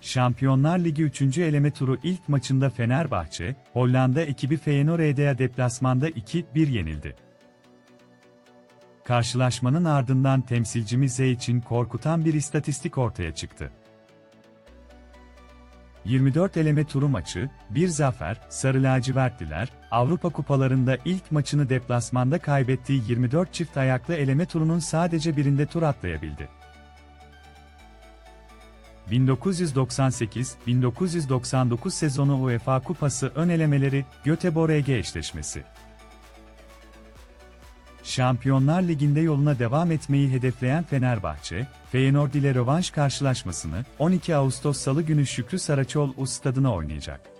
Şampiyonlar Ligi 3. eleme turu ilk maçında Fenerbahçe, Hollanda ekibi Feyenoord'a deplasmanda 2-1 yenildi. Karşılaşmanın ardından temsilcimiz Z için korkutan bir istatistik ortaya çıktı. 24 eleme turu maçı, bir zafer, Sarı Lacivertliler, Avrupa Kupalarında ilk maçını deplasmanda kaybettiği 24 çift ayaklı eleme turunun sadece birinde tur atlayabildi. 1998-1999 sezonu UEFA Kupası ön elemeleri, Göteborg eşleşmesi. Şampiyonlar Ligi'nde yoluna devam etmeyi hedefleyen Fenerbahçe, Feyenoord ile rövanş karşılaşmasını 12 Ağustos Salı günü Şükrü Saraçoğlu stadına oynayacak.